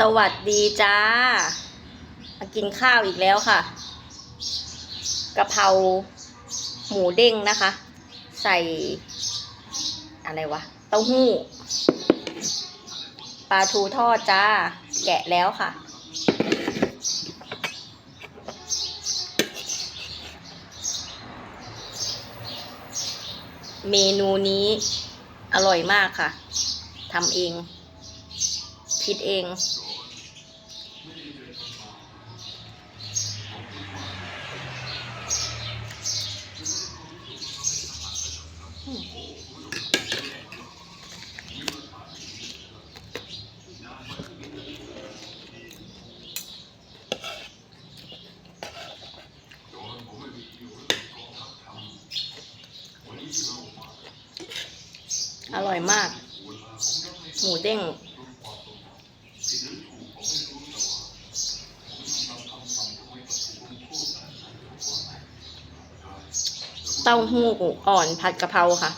สวัสดีจ้ามากินข้าวอีกแล้วค่ะกะเพราหมูเด้งนะคะ ใส่ อะไรวะ เต้าหู้ปลาทูทอดจ้า แกะแล้วค่ะ เมนูนี้อร่อยมากค่ะทำเอง คิดเอง อร่อยมาก หมูเด้ง เต้าหู้อ่อนผัดกะเพราค่ะ